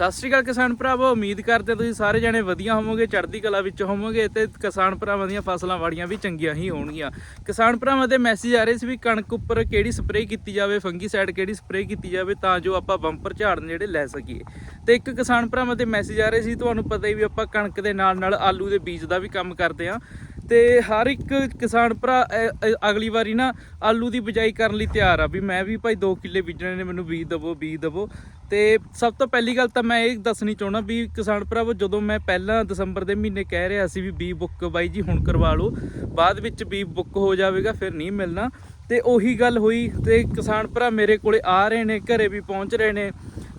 ਸਤਿ ਸ਼੍ਰੀ ਅਕਾਲ ਕਿਸਾਨ ਭਰਾਵੋ, ਉਮੀਦ ਕਰਦੇ ਤੁਸੀਂ ਸਾਰੇ ਜਣੇ ਵਧੀਆ ਹੋਵੋਗੇ, ਚੜ੍ਹਦੀ ਕਲਾ ਵਿੱਚ ਹੋਵੋਗੇ ਤੇ ਕਿਸਾਨ ਭਰਾਵਾਂ ਦੀਆਂ ਫਸਲਾਂ ਵਾੜੀਆਂ ਵੀ ਚੰਗੀਆਂ ਹੀ ਹੋਣਗੀਆਂ। ਕਿਸਾਨ ਭਰਾਵਾਂ ਦੇ ਮੈਸੇਜ ਆ ਰਹੇ ਸੀ ਵੀ ਕਣਕ ਉੱਪਰ ਕਿਹੜੀ ਸਪਰੇਅ ਕੀਤੀ ਜਾਵੇ ਫੰਗੀਸਾਈਡ ਕਿਹੜੀ ਸਪਰੇਅ ਕੀਤੀ ਜਾਵੇ ਤਾਂ ਜੋ ਆਪਾਂ ਬੰਪਰ ਝਾੜਨ ਜਿਹੜੇ ਲੈ ਸਕੀਏ। ਤੇ ਇੱਕ ਕਿਸਾਨ ਭਰਾਵਾਂ ਦੇ ਮੈਸੇਜ ਆ ਰਹੇ ਸੀ, ਤੁਹਾਨੂੰ ਪਤਾ ਹੀ ਵੀ ਆਪਾਂ ਕਣਕ ਦੇ ਨਾਲ ਨਾਲ ਆਲੂ ਦੇ ਬੀਜ ਦਾ ਵੀ ਕੰਮ ਕਰਦੇ ਆ ਤੇ ਹਰ ਇੱਕ ਕਿਸਾਨ ਭਰਾ ਅਗਲੀ ਵਾਰੀ ਨਾ ਆਲੂ ਦੀ ਬਿਜਾਈ ਕਰਨ ਲਈ ਤਿਆਰ ਆ ਵੀ ਮੈਂ ਵੀ ਭਾਈ 2 ਕਿੱਲੇ ਬੀਜਣੇ ਨੇ, ਮੈਨੂੰ ਬੀਜ ਦਵੋ ਬੀਜ ਦਵੋ। ਤੇ ਸਭ ਤੋਂ ਪਹਿਲੀ ਗੱਲ ਤਾਂ ਮੈਂ ਇਹ ਦੱਸਣੀ ਚਾਹਣਾ ਵੀ ਕਿਸਾਨ ਭਰਾਵੋ, ਜਦੋਂ ਮੈਂ ਪਹਿਲਾਂ ਦਸੰਬਰ ਦੇ ਮਹੀਨੇ ਕਹਿ ਰਿਹਾ ਸੀ ਵੀ ਬੀ ਬੁੱਕ ਬਾਈ ਜੀ ਹੁਣ ਕਰਵਾ ਲਓ, ਬਾਅਦ ਵਿੱਚ ਬੀ ਬੁੱਕ ਹੋ ਜਾਵੇਗਾ, ਫਿਰ ਨਹੀਂ ਮਿਲਣਾ। ਤੇ ਉਹੀ ਗੱਲ ਹੋਈ ਤੇ ਕਿਸਾਨ ਭਰਾ ਮੇਰੇ ਕੋਲੇ ਆ ਰਹੇ ਨੇ, ਘਰੇ ਵੀ ਪਹੁੰਚ ਰਹੇ ਨੇ।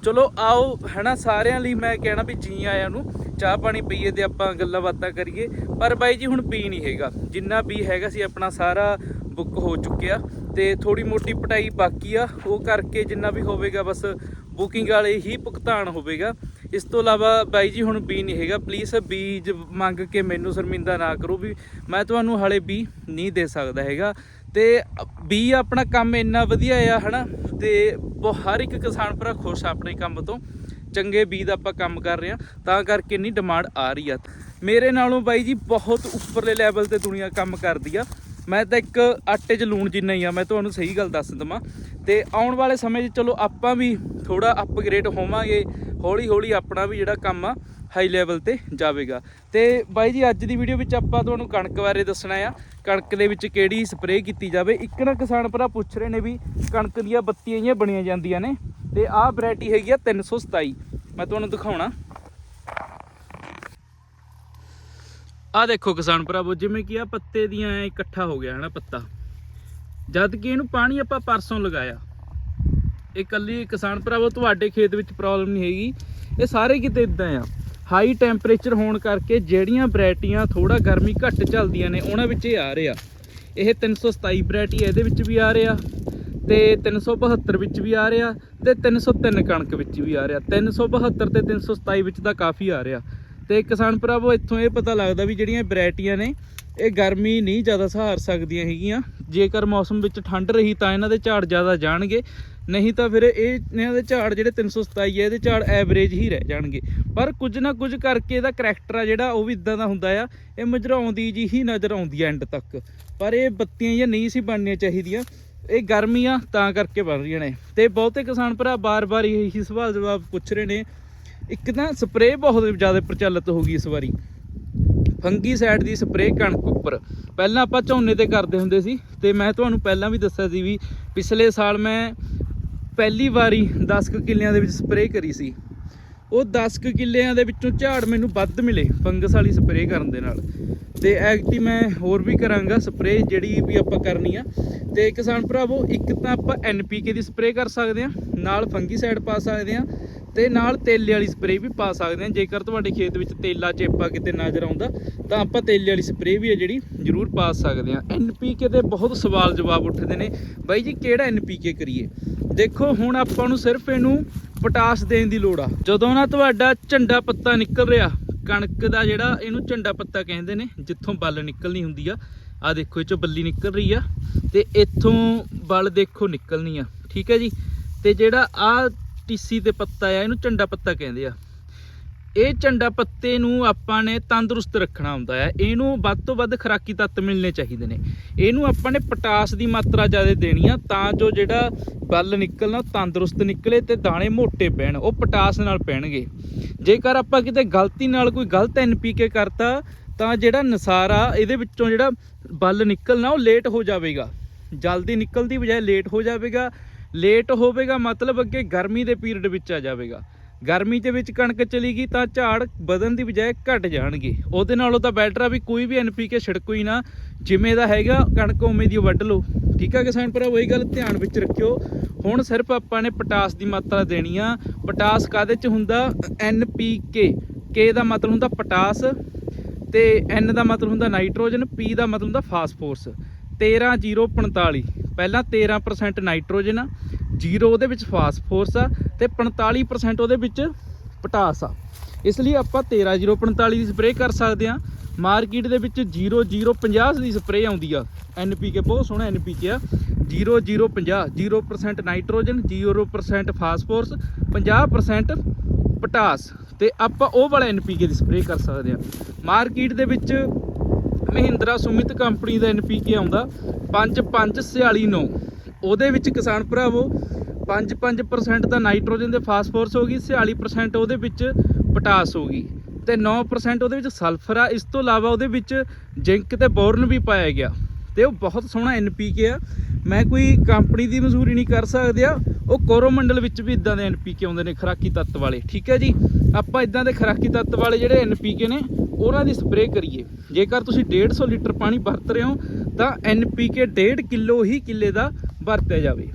ਚਲੋ ਆਓ, ਹੈਨਾ, ਸਾਰਿਆਂ ਲਈ ਮੈਂ ਕਹਿਣਾ ਵੀ ਜੀ ਆਇਆਂ ਨੂੰ, ਚਾਹ ਪਾਣੀ ਪੀਏ ਤੇ ਆਪਾਂ ਗੱਲਾਂ ਬਾਤਾਂ ਕਰੀਏ। ਪਰ ਬਾਈ ਜੀ ਹੁਣ ਬੀ ਨਹੀਂ ਹੈਗਾ, ਜਿੰਨਾ ਬੀ ਹੈਗਾ ਸੀ ਆਪਣਾ ਸਾਰਾ ਬੁੱਕ ਹੋ ਚੁੱਕਿਆ ਤੇ ਥੋੜੀ ਮੋਟੀ ਪਟਾਈ ਬਾਕੀ ਆ, ਉਹ ਕਰਕੇ ਜਿੰਨਾ ਵੀ ਹੋਵੇਗਾ ਬਸ ਬੁਕਿੰਗ ਵਾਲੇ ਹੀ ਭੁਗਤਾਨ ਹੋਵੇਗਾ। ਇਸ ਤੋਂ ਇਲਾਵਾ ਬਾਈ ਜੀ, ਹੁਣ ਬੀ ਨਹੀਂ ਹੈਗਾ। ਪਲੀਜ਼ ਬੀਜ ਮੰਗ ਕੇ ਮੈਨੂੰ ਸ਼ਰਮਿੰਦਾ ਨਾ ਕਰੋ ਵੀ ਮੈਂ ਤੁਹਾਨੂੰ ਹਾਲੇ ਬੀ ਨਹੀਂ ਦੇ ਸਕਦਾ ਹੈਗਾ। ਤੇ ਬੀ ਆਪਣਾ ਕੰਮ ਇੰਨਾ ਵਧੀਆ ਆ, ਹਨਾ? ਤੇ ਬਹੁ- ਹਰ ਇੱਕ ਕਿਸਾਨ ਭਰਾ ਖੁਸ਼ ਆਪਣੇ ਕੰਮ ਤੋਂ। ਚੰਗੇ ਬੀਜ ਦਾ ਆਪਾਂ ਕੰਮ ਕਰ ਰਹੇ ਆ, ਤਾਂ ਕਰਕੇ ਇੰਨੀ ਡਿਮਾਂਡ ਆ ਰਹੀ ਆ। ਮੇਰੇ ਨਾਲੋਂ ਬਾਈ ਜੀ, ਬਹੁਤ ਉੱਪਰਲੇ ਲੈਵਲ ਤੇ ਦੁਨੀਆ ਕੰਮ ਕਰਦੀ ਆ। ਮੈਂ ਤਾਂ ਇੱਕ ਆਟੇ 'ਚ ਲੂਣ ਜਿੰਨਾ ਹੀ ਆ, ਮੈਂ ਤੁਹਾਨੂੰ ਸਹੀ ਗੱਲ ਦੱਸ ਦਵਾਂ। ਤੇ ਆਉਣ ਵਾਲੇ ਸਮੇਂ 'ਚ ਚਲੋ ਆਪਾਂ ਵੀ ਥੋੜਾ ਅਪਗ੍ਰੇਡ ਹੋਵਾਂਗੇ ਹੌਲੀ ਹੌਲੀ ਆਪਣਾ ਵੀ ਜਿਹੜਾ ਕੰਮ ਆ ਹਾਈ ਲੈਵਲ ਤੇ ਜਾਵੇਗਾ। ਤੇ ਬਾਈ ਜੀ, ਅੱਜ ਦੀ ਵੀਡੀਓ ਵਿੱਚ ਆਪਾਂ ਤੁਹਾਨੂੰ ਕਣਕ ਬਾਰੇ ਦੱਸਣਾ ਆ। ਕਣਕ ਦੇ ਵਿੱਚ ਕਿਹੜੀ ਸਪਰੇਅ ਕੀਤੀ ਜਾਵੇ? ਇੱਕ ਨਾ ਕਿਸਾਨ ਭਰਾ ਪੁੱਛ ਰਹੇ ਨੇ ਵੀ ਕਣਕ ਦੀਆਂ ਬੱਤੀਆਂ ਬਣੀਆਂ ਜਾਂਦੀਆਂ ਨੇ, ਤੇ ਆਹ ਵੈਰਾਈਟੀ ਹੈਗੀ ਆ 327 ਮੈਂ ਤੁਹਾਨੂੰ ਦਿਖਾਉਣਾ। ਆਹ ਦੇਖੋ ਕਿਸਾਨ ਭਰਾਵੋ, ਜਿਵੇਂ ਕਿ ਆ ਪੱਤੇ ਦੀਆਂ ਐਂ ਇਕੱਠਾ ਹੋ ਗਿਆ ਹੈ ਨਾ ਪੱਤਾ। ਜਦ ਕਿ ਇਹਨੂੰ ਪਾਣੀ ਆਪਾਂ ਪਰਸੋਂ ਲਗਾਇਆ। ਇਹ ਕੱਲੀ ਕਿਸਾਨ ਭਰਾਵੋ, ਤੁਹਾਡੇ ਖੇਤ ਵਿੱਚ ਪ੍ਰੋਬਲਮ ਨਹੀਂ ਹੈਗੀ। ਇਹ ਸਾਰੇ ਕਿਤੇ ਇਦਾਂ ਆ। ਹਾਈ ਟੈਂਪਰੇਚਰ ਹੋਣ ਕਰਕੇ ਜਿਹੜੀਆਂ ਵੈਰਾਈਟੀਆਂ ਥੋੜਾ ਗਰਮੀ ਘੱਟ ਚੱਲਦੀਆਂ ਨੇ, ਉਹਨਾਂ ਵਿੱਚ ਇਹ ਆ ਰਿਹਾ ਇਹ 327 ਵੈਰਾਈਟੀ ਇਹਦੇ ਵਿੱਚ ਵੀ ਆ ਰਿਹਾ। ਤੇ 372 ਵਿੱਚ ਵੀ ਆ ਰਿਹਾ। ਤੇ 303 ਕਣਕ ਵਿੱਚ ਵੀ ਆ ਰਿਹਾ। 372 ਤੇ 327 ਵਿੱਚ ਤਾਂ ਕਾਫੀ ਆ ਰਿਹਾ। ਤੇ ਕਿਸਾਨ ਭਰਾਵੋ, ਇੱਥੋਂ ਇਹ ਪਤਾ ਲੱਗਦਾ ਵੀ ਜਿਹੜੀਆਂ ਵੈਰਾਈਟੀਆਂ ਨੇ, ਇਹ ਗਰਮੀ ਨਹੀਂ ਜ਼ਿਆਦਾ ਸਹਾਰ ਸਕਦੀਆਂ ਹੈਗੀਆਂ। ਜੇਕਰ ਮੌਸਮ ਵਿੱਚ ਠੰਡ ਰਹੀ ਤਾਂ ਇਹਨਾਂ ਦੇ ਝਾੜ ਜ਼ਿਆਦਾ ਜਾਣਗੇ, ਨਹੀਂ ਤਾਂ ਫਿਰ ਇਹ ਇਹਨਾਂ ਦੇ ਝਾੜ ਜਿਹੜੇ 327 ਹੈ ਇਹਦੇ ਝਾੜ ਐਵਰੇਜ ਹੀ ਰਹਿ ਜਾਣਗੇ। ਪਰ ਕੁਝ ਨਾ ਕੁਝ ਕਰਕੇ ਇਹਦਾ ਕਰੈਕਟਰ ਆ ਜਿਹੜਾ, ਉਹ ਵੀ ਇਦਾਂ ਦਾ ਹੁੰਦਾ ਆ, ਇਹ ਮਜਰਾਉਂਦੀ ਜੀ ਹੀ ਨਜ਼ਰ ਆਉਂਦੀ ਐ ਐਂਡ ਤੱਕ। ਪਰ ਇਹ ਬੱਤੀਆਂ ਜਾਂ ਨਹੀਂ ਸੀ ਬਣਨੀਆਂ ਚਾਹੀਦੀਆਂ, ਇਹ ਗਰਮੀਆਂ ਤਾਂ ਕਰਕੇ ਬਣ ਰਹੀਆਂ ਨੇ। ਤੇ ਬਹੁਤੇ ਕਿਸਾਨ ਭਰਾ ਬਾਰ-ਬਾਰ ਇਹੀ ਸਵਾਲ ਜਵਾਬ ਪੁੱਛ ਰਹੇ ਨੇ ਇੱਕ ਤਾਂ ਸਪਰੇਅ ਬਹੁਤ ਜ਼ਿਆਦਾ ਪ੍ਰਚਲਿਤ ਹੋ ਗਈ ਇਸ ਵਾਰੀ। ਫੰਗੀਸਾਈਡ ਦੀ ਸਪਰੇਅ ਕਣਕ ਉੱਪਰ। ਪਹਿਲਾਂ ਆਪਾਂ ਝੋਨੇ ਤੇ ਕਰਦੇ ਹੁੰਦੇ ਸੀ ਤੇ ਮੈਂ ਤੁਹਾਨੂੰ ਪਹਿਲਾਂ ਵੀ ਦੱਸਿਆ ਸੀ ਵੀ ਪਿਛਲੇ ਸਾਲ ਮੈਂ ਪਹਿਲੀ ਵਾਰੀ 10 ਕੁ ਕਿੱਲਿਆਂ ਦੇ ਵਿੱਚ ਸਪਰੇਅ ਕਰੀ ਸੀ। ਉਹ 10 ਕੁ ਕਿੱਲਿਆਂ ਦੇ ਵਿੱਚੋਂ ਝਾੜ ਮੈਨੂੰ ਵੱਧ ਮਿਲੇ ਫੰਗਸ ਵਾਲੀ ਸਪਰੇਅ ਕਰਨ ਦੇ ਨਾਲ। ਤੇ ਐਕਟੀ ਮੈਂ ਹੋਰ ਵੀ ਕਰਾਂਗਾ ਸਪਰੇਅ ਜਿਹੜੀ ਵੀ ਆਪਾਂ ਕਰਨੀ ਆ। ਤੇ ਕਿਸਾਨ ਭਰਾਵੋ, ਇੱਕ ਤਾਂ ਆਪਾਂ ਐਨਪੀਕੇ ਦੀ ਸਪਰੇਅ ਕਰ ਸਕਦੇ ਆ, ਨਾਲ ਫੰਗੀਸਾਈਡ ਪਾ ਸਕਦੇ ਆ ਤੇ ਨਾਲ ਤੇਲੇ ਵਾਲੀ ਸਪਰੇਅ ਵੀ ਪਾ ਸਕਦੇ ਹਾਂ। ਜੇਕਰ ਤੁਹਾਡੇ ਖੇਤ ਵਿੱਚ ਤੇਲਾ ਚੇਪਾ ਕਿਤੇ ਨਜ਼ਰ ਆਉਂਦਾ, ਤਾਂ ਆਪਾਂ ਤੇਲੇ ਵਾਲੀ ਸਪਰੇਅ ਵੀ ਹੈ ਜਿਹੜੀ ਜ਼ਰੂਰ ਪਾ ਸਕਦੇ ਆ ਐਨਪੀਕੇ ਦੇ ਬਹੁਤ ਸਵਾਲ ਜਵਾਬ ਉੱਠਦੇ ਨੇ। ਬਾਈ ਜੀ, ਕਿਹੜਾ ਐਨਪੀਕੇ ਕਰੀਏ? ਦੇਖੋ, ਹੁਣ ਆਪਾਂ ਨੂੰ ਸਿਰਫ ਇਹਨੂੰ ਪੋਟਾਸ ਦੇਣ ਦੀ ਲੋੜ ਆ। ਜਦੋਂ ਨਾ ਤੁਹਾਡਾ ਝੰਡਾ ਪੱਤਾ ਨਿਕਲ ਰਿਹਾ, ਕਣਕ ਦਾ ਜਿਹੜਾ ਇਹਨੂੰ ਝੰਡਾ ਪੱਤਾ ਕਹਿੰਦੇ ਨੇ, ਜਿੱਥੋਂ ਬੱਲ ਨਿਕਲਣੀ ਹੁੰਦੀ ਆ। ਆ ਦੇਖੋ, ਇਹ ਚੋਂ ਬੱਲੀ ਨਿਕਲ ਰਹੀ ਆ ਤੇ ਇੱਥੋਂ ਬਲ ਦੇਖੋ ਨਿਕਲਣੀ ਆ। ਠੀਕ ਹੈ ਜੀ? ਤੇ ਜਿਹੜਾ ਆ ਟੀਸੀ ਤੇ ਪੱਤਾ ਆ, ਇਹਨੂੰ ਝੰਡਾ ਪੱਤਾ ਕਹਿੰਦੇ ਆ। ਇਹ ਝੰਡਾ ਪੱਤੇ ਨੂੰ ਆਪਾਂ ਨੇ ਤੰਦਰੁਸਤ ਰੱਖਣਾ ਹੁੰਦਾ ਹੈ ਇਹਨੂੰ ਵੱਧ ਤੋਂ ਵੱਧ ਖਰਾਕੀ ਤੱਤ ਮਿਲਣੇ ਚਾਹੀਦੇ ਨੇ। ਇਹਨੂੰ ਆਪਾਂ ਨੇ ਪੋਟਾਸ ਦੀ ਮਾਤਰਾ ਜ਼ਿਆਦਾ ਦੇਣੀ ਆ, ਤਾਂ ਜੋ ਜਿਹੜਾ ਬੱਲ ਨਿਕਲਣਾ ਉਹ ਤੰਦਰੁਸਤ ਨਿਕਲੇ ਤੇ ਦਾਣੇ ਮੋਟੇ ਪੈਣ, ਉਹ ਪੋਟਾਸ ਨਾਲ ਪੈਣਗੇ। ਜੇਕਰ ਆਪਾਂ ਕਿਤੇ ਗਲਤੀ ਨਾਲ ਕੋਈ ਗਲਤ ਐਨਪੀਕੇ ਕਰਤਾ, ਤਾਂ ਜਿਹੜਾ ਨਸਾਰਾ, ਇਹਦੇ ਵਿੱਚੋਂ ਜਿਹੜਾ ਬੱਲ ਨਿਕਲਣਾ ਉਹ ਲੇਟ ਹੋ ਜਾਵੇਗਾ। ਜਲਦੀ ਨਿਕਲਣ ਦੀ ਬਜਾਏ ਲੇਟ ਹੋ ਜਾਵੇਗਾ। ਲੇਟ ਹੋਵੇਗਾ, ਮਤਲਬ ਅੱਗੇ ਗਰਮੀ ਦੇ ਪੀਰੀਅਡ ਵਿੱਚ ਆ ਜਾਵੇਗਾ। ਗਰਮੀ ਦੇ ਵਿੱਚ ਕਣਕ ਚਲੀ ਗਈ ਤਾਂ ਝਾੜ ਵਧਣ ਦੀ ਬਜਾਏ ਘਟ ਜਾਣਗੇ। ਉਹਦੇ ਨਾਲੋਂ ਤਾਂ ਬੈਟਰ ਆ ਵੀ ਕੋਈ ਵੀ ਐਨਪੀਕੇ ਛਿੜਕੋ ਹੀ ਨਾ, ਜਿਵੇਂ ਦਾ ਹੈਗਾ, ਕਣਕ ਉਵੇਂ ਦੀ ਵੱਢ ਲਓ। ਠੀਕ ਆ ਕਿਸਾਨ ਭਰਾ ਇਹ ਗੱਲ ਧਿਆਨ ਵਿੱਚ ਰੱਖਿਓ। ਹੁਣ ਸਿਰਫ ਆਪਾਂ ਨੇ ਪੋਟਾਸ ਦੀ ਮਾਤਰਾ ਦੇਣੀ ਆ। ਪੋਟਾਸ ਕਾਦੇ ਚ ਹੁੰਦਾ? ਐਨਪੀਕੇ ਕੇ। ਦਾ ਮਤਲਬ ਹੁੰਦਾ ਪੋਟਾਸ ਤੇ ਐਨ ਦਾ ਮਤਲਬ ਹੁੰਦਾ ਨਾਈਟ੍ਰੋਜਨ, ਪੀ ਦਾ ਮਤਲਬ ਹੁੰਦਾ ਫਾਸਫੋਰਸ। 13045 ਪਹਿਲਾਂ 13% ਨਾਈਟ੍ਰੋਜਨ ਆ। ਜੀਰੋ ਉਹਦੇ ਵਿੱਚ ਫਾਸਫੋਰਸ ਆ ਤੇ 45% ਉਹਦੇ ਵਿੱਚ ਪਟਾਸ ਆ। ਇਸ ਲਈ ਆਪਾਂ 13045 ਦੀ ਸਪਰੇਅ ਕਰ ਸਕਦੇ ਆ ਮਾਰਕੀਟ ਦੇ ਵਿੱਚ 0050 ਦੀ ਸਪਰੇਅ ਆਉਂਦੀ ਆ। ਐਨਪੀਕੇ ਬਹੁਤ ਸੋਹਣਾ ਐਨਪੀਕੇ ਆ। 0050 0% ਨਾਈਟ੍ਰੋਜਨ 0% ਫਾਸਫੋਰਸ 50% ਪਟਾਸ। ਤੇ ਆਪਾਂ ਉਹ ਵਾਲਾ ਐਨਪੀਕੇ ਦੀ ਸਪਰੇਅ ਕਰ ਸਕਦੇ ਹਾਂ। ਮਾਰਕੀਟ ਦੇ ਵਿੱਚ ਮਹਿੰਦਰਾ ਸੁਮਿਤ ਕੰਪਨੀ ਦਾ ਐਨਪੀਕੇ ਆਉਂਦਾ। 55469 ਉਹਦੇ ਵਿੱਚ ਕਿਸਾਨ ਭਰਾਵੋ 5-5% ਦਾ ਨਾਈਟ੍ਰੋਜਨ ਦੇ ਫਾਸਫੋਰਸ ਹੋ ਗਈ 46% ਉਹਦੇ ਵਿੱਚ ਪੋਟਾਸ ਹੋ ਗਈ ਤੇ 9% ਉਹਦੇ ਵਿੱਚ ਸਲਫਰ ਆ। ਇਸ ਤੋਂ ਇਲਾਵਾ ਉਹਦੇ ਵਿੱਚ ਜ਼ਿੰਕ ਤੇ ਬੋਰਨ ਵੀ ਪਾਇਆ ਗਿਆ ਤੇ ਉਹ ਬਹੁਤ ਸੋਹਣਾ ਐਨਪੀਕੇ ਆ। ਮੈਂ ਕੋਈ ਕੰਪਨੀ ਦੀ ਮਨਜ਼ੂਰੀ ਨਹੀਂ ਕਰ ਸਕਦੇ ਆ ਉਹ ਕੋਰੋਮੰਡਲ ਵਿੱਚ ਵੀ ਇਦਾਂ ਦੇ ਐਨਪੀਕੇ ਆਉਂਦੇ ਨੇ, ਖਰਾਕੀ ਤੱਤ ਵਾਲੇ, ਠੀਕ ਹੈ ਜੀ? ਆਪਾਂ ਇਦਾਂ ਦੇ ਖਰਾਕੀ ਤੱਤ ਵਾਲੇ ਜਿਹੜੇ ਐਨਪੀਕੇ ਨੇ, ਉਹਨਾਂ ਦੀ ਸਪਰੇਅ ਕਰੀਏ। ਜੇਕਰ ਤੁਸੀਂ 150 ਲੀਟਰ ਪਾਣੀ ਵਰਤ ਰਹੇ ਹੋ, ਤਾਂ ਐਨਪੀਕੇ 1.5 ਕਿਲੋ ਹੀ ਕਿੱਲੇ ਦਾ ਵਰਤਿਆ ਜਾਵੇ।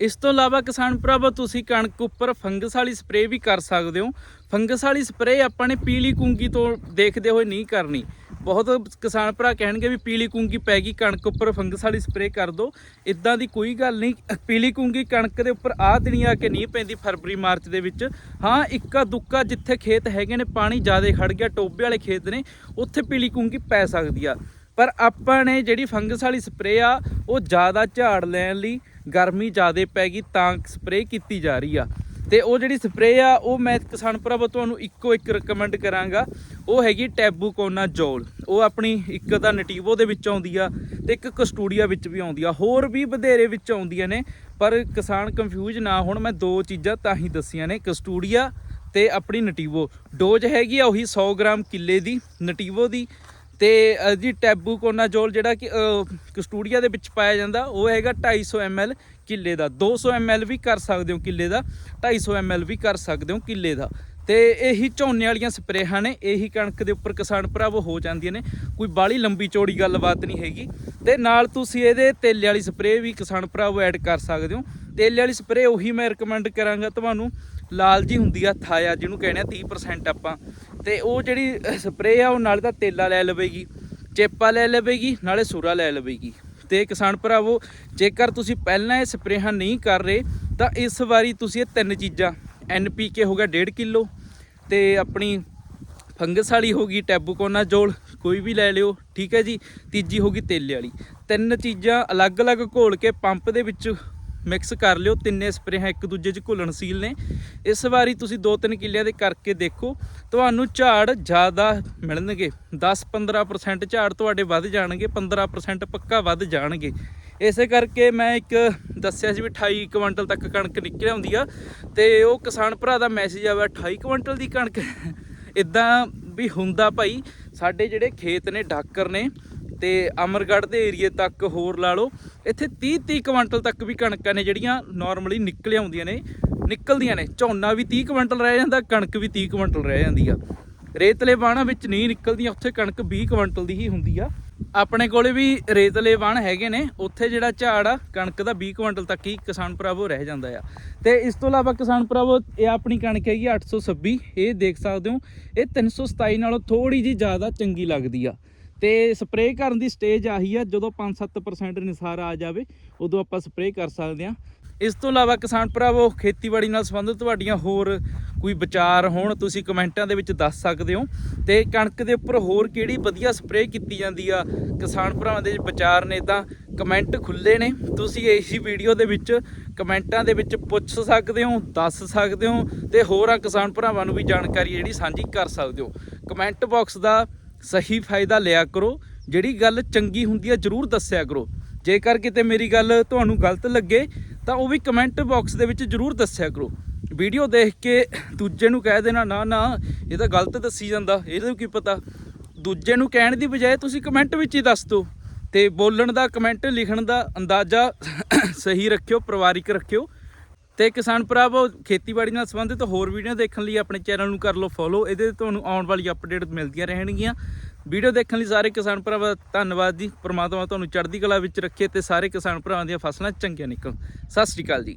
ਇਸ ਤੋਂ ਇਲਾਵਾ ਕਿਸਾਨ ਭਰਾਵੋ, ਤੁਸੀਂ ਕਣਕ ਉੱਪਰ ਫੰਗਸ ਵਾਲੀ ਸਪਰੇਅ ਵੀ ਕਰ ਸਕਦੇ ਹੋ। ਫੰਗਸ ਵਾਲੀ ਸਪਰੇਅ ਆਪਾਂ ਨੇ ਪੀਲੀ ਕੁੰਗੀ ਤੋਂ ਦੇਖਦੇ ਹੋਏ ਨਹੀਂ ਕਰਨੀ। ਬਹੁਤ ਕਿਸਾਨ ਭਰਾ ਕਹਿਣਗੇ ਵੀ ਪੀਲੀ ਕੁੰਗੀ ਪੈ ਗਈ, ਕਣਕ ਉੱਪਰ ਫੰਗਸ ਵਾਲੀ ਸਪਰੇਅ ਕਰ ਦਿਓ ਇਦਾਂ ਦੀ ਕੋਈ ਗੱਲ ਨਹੀਂ, ਪੀਲੀ ਕੁੰਗੀ ਕਣਕ ਦੇ ਉੱਪਰ ਆਹ ਦਿਨੀ ਆ ਕੇ ਨਹੀਂ ਪੈਂਦੀ ਫਰਵਰੀ, ਮਾਰਚ ਦੇ ਵਿੱਚ। ਹਾਂ, ਇੱਕਾ ਦੁੱਕਾ ਜਿੱਥੇ ਖੇਤ ਹੈਗੇ ਨੇ, ਪਾਣੀ ਜ਼ਿਆਦਾ ਖੜ ਗਿਆ ਟੋਬੇ ਵਾਲੇ ਖੇਤ ਨੇ, ਉੱਥੇ ਪੀਲੀ ਕੁੰਗੀ ਪੈ ਸਕਦੀ ਆ। ਪਰ ਆਪਾਂ ਨੇ ਜਿਹੜੀ ਫੰਗਸ ਵਾਲੀ ਸਪਰੇਅ ਆ, ਉਹ ਜ਼ਿਆਦਾ ਝਾੜ ਲੈਣ ਲਈ ਗਰਮੀ ਜ਼ਿਆਦਾ ਪੈ ਗਈ, ਤਾਂ ਸਪਰੇਅ ਕੀਤੀ ਜਾ ਰਹੀ ਆ। ਤੇ ਉਹ ਜਿਹੜੀ ਸਪਰੇਅ ਆ, ਉਹ ਮੈਂ ਕਿਸਾਨ ਭਰਾਵੋ ਤੁਹਾਨੂੰ ਇੱਕੋ ਇੱਕ ਰეკਮੈਂਡ ਕਰਾਂਗਾ। ਉਹ ਹੈਗੀ ਟੈਬੂ ਕੋਨਾ ਜੋਲ। ਉਹ ਆਪਣੀ ਇੱਕ ਤਾਂ ਨਟੀਵੋ ਦੇ ਵਿੱਚ ਆਉਂਦੀ ਆ ਤੇ ਇੱਕ ਕਸਟੂਡੀਆ ਵਿੱਚ ਵੀ ਆਉਂਦੀ ਆ। ਹੋਰ ਵੀ ਵਧੇਰੇ ਵਿੱਚ ਆਉਂਦੀਆਂ ਨੇ, ਪਰ ਕਿਸਾਨ ਕੰਫਿਊਜ਼ ਨਾ ਹੋਣ, ਮੈਂ ਦੋ ਚੀਜ਼ਾਂ ਤਾਂ ਹੀ ਦੱਸੀਆਂ ਨੇ। ਕਸਟੂਡੀਆ ਤੇ ਆਪਣੀ ਨਟੀਵੋ। ਡੋਜ਼ ਹੈਗੀ ਆ ਉਹੀ 100 ਗ੍ਰਾਮ ਕਿੱਲੇ ਦੀ, ਨਟੀਵੋ ਦੀ। ਤੇ ਜੀ ਟੈਬੂ ਕੋਨਾਜੋਲ ਜਿਹੜਾ ਕਿ ਅ, ਕਸਟੂਡੀਆ ਦੇ ਵਿੱਚ ਪਾਇਆ ਜਾਂਦਾ ਉਹ ਹੈਗਾ 250 ml ਕਿੱਲੇ ਦਾ। 200 ml ਵੀ ਕਰ ਸਕਦੇ ਹੋ ਕਿੱਲੇ ਦਾ 250 ml ਵੀ ਕਰ ਸਕਦੇ ਹੋ ਕਿੱਲੇ ਦਾ। ਤੇ ਇਹੀ ਝੋਨੇ ਵਾਲੀਆਂ ਸਪਰੇਹਾਂ ਨੇ ਇਹੀ ਕਣਕ ਦੇ ਉੱਪਰ ਕਿਸਾਨ ਭਰਾਵੋ ਹੋ ਜਾਂਦੀਆਂ ਨੇ ਕੋਈ ਬਾਲੀ ਲੰਬੀ ਚੌੜੀ ਗੱਲਬਾਤ ਨਹੀਂ ਹੈਗੀ। ਤੇ ਨਾਲ ਤੁਸੀਂ ਇਹਦੇ ਤੇਲੇ ਵਾਲੀ ਸਪਰੇਅ ਵੀ ਕਿਸਾਨ ਭਰਾਵੋ ਐਡ ਕਰ ਸਕਦੇ ਹੋ। ਤੇਲੇ ਵਾਲੀ ਸਪਰੇਅ ਉਹੀ ਮੈਂ ਰეკਮੈਂਡ ਕਰਾਂਗਾ ਤੁਹਾਨੂੰ ਲਾਲ ਜੀ ਹੁੰਦੀ ਆ ਥਾਇਆ ਜਿਹਨੂੰ ਕਹਿੰਦੇ ਆ 30% ਆਪਾਂ। ਤੇ ਉਹ ਜਿਹੜੀ ਸਪਰੇਅ ਆ, ਉਹ ਨਾਲੇ ਤਾਂ ਤੇਲਾ ਲੈ ਲਵੇਗੀ, ਚੇਪਾ ਲੈ ਲਵੇਗੀ, ਨਾਲੇ ਸੂਰਾ ਲੈ ਲਵੇਗੀ। ਤੇ ਕਿਸਾਨ ਭਰਾਵੋ, ਜੇਕਰ ਤੁਸੀਂ ਪਹਿਲਾਂ ਇਹ ਸਪਰੇਹਾਂ ਨਹੀਂ ਕਰ ਰਹੇ, ਤਾਂ ਇਸ ਵਾਰੀ ਤੁਸੀਂ ਇਹ ਤਿੰਨ ਚੀਜ਼ਾਂ ਐਨਪੀਕੇ ਹੋ ਗਿਆ 1.5 ਕਿਲੋ ਤੇ ਆਪਣੀ ਫੰਗਸ ਵਾਲੀ ਹੋ ਗਈ ਟੈਬੂਕੋਨਾਜੋਲ ਕੋਈ ਵੀ ਲੈ ਲਿਓ, ਠੀਕ ਹੈ ਜੀ? ਤੀਜੀ ਹੋ ਗਈ ਤੇਲੇ ਵਾਲੀ। ਤਿੰਨ ਚੀਜ਼ਾਂ ਅਲੱਗ-ਅਲੱਗ ਘੋਲ ਕੇ ਪੰਪ ਦੇ ਵਿੱਚ ਮਿਕਸ ਕਰ ਲਿਓ, ਤਿੰਨੇ ਸਪਰੇਹਾਂ ਇੱਕ ਦੂਜੇ 'ਚ ਘੁਲਣਸ਼ੀਲ ਨੇ। ਇਸ ਵਾਰੀ ਤੁਸੀਂ ਦੋ ਤਿੰਨ ਕਿੱਲਿਆਂ ਦੇ ਕਰਕੇ ਦੇਖੋ, ਤੁਹਾਨੂੰ ਝਾੜ ਜ਼ਿਆਦਾ ਮਿਲਣਗੇ। 10-15% ਝਾੜ ਤੁਹਾਡੇ ਵੱਧ ਜਾਣਗੇ 15% ਪੱਕਾ ਵੱਧ ਜਾਣਗੇ। ਇਸੇ ਕਰਕੇ ਮੈਂ ਇੱਕ ਦੱਸਿਆ ਸੀ ਵੀ 28 ਕੁਇੰਟਲ ਤੱਕ ਕਣਕ ਨਿਕਲ ਆਉਂਦੀ ਆ, ਤੇ ਉਹ ਕਿਸਾਨ ਭਰਾ ਦਾ ਮੈਸੇਜ ਆਇਆ 28 ਕੁਇੰਟਲ ਦੀ ਕਣਕ। ਇਦਾਂ ਵੀ ਹੁੰਦਾ ਭਾਈ, ਸਾਡੇ ਜਿਹੜੇ ਖੇਤ ਨੇ, ਡਾਕਰ ਨੇ ਤੇ ਅਮਰਗੜ੍ਹ ਦੇ ਏਰੀਏ ਤੱਕ ਹੋਰ ਲਾ ਲਓ, ਇੱਥੇ 30 30 ਕੁਇੰਟਲ ਤੱਕ ਵੀ ਕਣਕਾਂ ਨੇ ਜਿਹੜੀਆਂ ਨਾਰਮਲੀ ਨਿਕਲ ਆਉਂਦੀਆਂ ਨੇ, ਨਿਕਲਦੀਆਂ ਨੇ। ਝੋਨਾ ਵੀ 30 ਕੁਇੰਟਲ ਰਹਿ ਜਾਂਦਾ, ਕਣਕ ਵੀ 30 ਕੁਇੰਟਲ ਰਹਿ ਜਾਂਦੀ ਆ। ਰੇਤਲੇ ਬਾਣਾ ਵਿੱਚ ਨਹੀਂ ਨਿਕਲਦੀਆਂ, ਉੱਥੇ ਕਣਕ 20 ਕੁਇੰਟਲ ਦੀ ਹੀ ਹੁੰਦੀ ਆ। ਆਪਣੇ ਕੋਲੇ ਵੀ ਰੇਤਲੇ ਵਣ ਹੈਗੇ ਨੇ, ਉੱਥੇ ਜਿਹੜਾ ਝਾੜ ਆ, ਕਣਕ ਦਾ 20 ਕੁਇੰਟਲ ਤੱਕ ਹੀ ਕਿਸਾਨ ਭਰਾਵੋ ਰਹਿ ਜਾਂਦਾ ਆ। ਤੇ ਇਸ ਤੋਂ ਇਲਾਵਾ ਕਿਸਾਨ ਭਰਾਵੋ, ਇਹ ਆਪਣੀ ਕਣਕ ਹੈਗੀ 826 ਇਹ ਦੇਖ ਸਕਦੇ ਹੋ, ਇਹ 327 ਨਾਲੋਂ ਥੋੜੀ ਜੀ ਜ਼ਿਆਦਾ ਚੰਗੀ ਲੱਗਦੀ ਆ। ਤੇ ਸਪਰੇਅ ਕਰਨ ਦੀ ਸਟੇਜ ਆਹੀ ਆ, ਜਦੋਂ 5-7% ਨਿਸਾਰ ਆ ਜਾਵੇ, ਉਦੋਂ ਆਪਾਂ ਸਪਰੇਅ ਕਰ ਸਕਦੇ ਆ ਇਸ ਤੋਂ ਇਲਾਵਾ ਕਿਸਾਨ ਭਰਾਵੋ, ਖੇਤੀਬਾੜੀ ਨਾਲ ਸੰਬੰਧਿਤ ਤੁਹਾਡੀਆਂ ਹੋਰ ਕੋਈ ਵਿਚਾਰ ਹੋਣ, ਤੁਸੀਂ ਕਮੈਂਟਾਂ ਦੇ ਵਿੱਚ ਦੱਸ ਸਕਦੇ ਹੋ। ਤੇ ਕਣਕ ਦੇ ਉੱਪਰ ਹੋਰ ਕਿਹੜੀ ਵਧੀਆ ਸਪਰੇਅ ਕੀਤੀ ਜਾਂਦੀ ਆ? ਕਿਸਾਨ ਭਰਾਵਾਂ ਦੇ ਵਿਚਾਰ ਨੇ ਤਾਂ ਕਮੈਂਟ ਖੁੱਲੇ ਨੇ। ਤੁਸੀਂ ਇਸੀ ਵੀਡੀਓ ਦੇ ਵਿੱਚ ਕਮੈਂਟਾਂ ਦੇ ਵਿੱਚ ਪੁੱਛ ਸਕਦੇ ਹੋ, ਦੱਸ ਸਕਦੇ ਹੋ, ਤੇ ਹੋਰਾਂ ਕਿਸਾਨ ਭਰਾਵਾਂ ਨੂੰ ਵੀ ਜਾਣਕਾਰੀ ਜਿਹੜੀ ਸਾਂਝੀ ਕਰ ਸਕਦੇ ਹੋ। ਕਮੈਂਟ ਬਾਕਸ ਦਾ ਸਹੀ ਫਾਇਦਾ ਲਿਆ ਕਰੋ। ਜਿਹੜੀ ਗੱਲ ਚੰਗੀ ਹੁੰਦੀ ਹੈ ਜਰੂਰ ਦੱਸਿਆ ਕਰੋ। ਜੇਕਰ ਕਿਤੇ ਮੇਰੀ ਗੱਲ ਤੁਹਾਨੂੰ ਗਲਤ ਲੱਗੇ, ਤਾਂ ਉਹ ਵੀ ਕਮੈਂਟ ਬਾਕਸ ਦੇ ਵਿੱਚ ਜਰੂਰ ਦੱਸਿਆ ਕਰੋ। ਵੀਡੀਓ ਦੇਖ ਕੇ ਦੂਜੇ ਨੂੰ ਕਹਿ ਦੇਣਾ, ਨਾ ਨਾ, ਇਹ ਤਾਂ ਗਲਤ ਦੱਸੀ ਜਾਂਦਾ ਇਹਨੂੰ ਕੀ ਪਤਾ? ਦੂਜੇ ਨੂੰ ਕਹਿਣ ਦੀ ਬਜਾਏ ਤੁਸੀਂ ਕਮੈਂਟ ਵਿੱਚ ਹੀ ਦੱਸ ਦਿਓ। ਤੇ ਬੋਲਣ ਦਾ ਕਮੈਂਟ ਲਿਖਣ ਦਾ ਅੰਦਾਜ਼ਾ ਸਹੀ ਰੱਖਿਓ, ਪਰਿਵਾਰਿਕ ਰੱਖਿਓ। ਤੇ ਕਿਸਾਨ ਭਰਾਵੋ, ਖੇਤੀਬਾੜੀ ਨਾਲ ਸੰਬੰਧਿਤ ਹੋਰ ਵੀਡੀਓ ਦੇਖਣ ਲਈ ਆਪਣੇ ਚੈਨਲ ਨੂੰ ਕਰ ਲਓ ਫੋਲੋ ਇਹਦੇ ਤੁਹਾਨੂੰ ਆਉਣ ਵਾਲੀ ਅਪਡੇਟ ਮਿਲਦੀਆਂ ਰਹਿਣਗੀਆਂ। ਵੀਡੀਓ ਦੇਖਣ ਲਈ ਸਾਰੇ ਕਿਸਾਨ ਭਰਾਵਾਂ ਦਾ ਧੰਨਵਾਦ ਜੀ। ਪ੍ਰਮਾਤਮਾ ਤੁਹਾਨੂੰ ਚੜ੍ਹਦੀ ਕਲਾ ਵਿੱਚ ਰੱਖੇ ਤੇ ਸਾਰੇ ਕਿਸਾਨ ਭਰਾਵਾਂ ਦੀਆਂ ਫਸਲਾਂ ਚੰਗੀਆਂ ਨਿਕਲਣ। ਸਤਿ ਸ੍ਰੀ ਅਕਾਲ ਜੀ।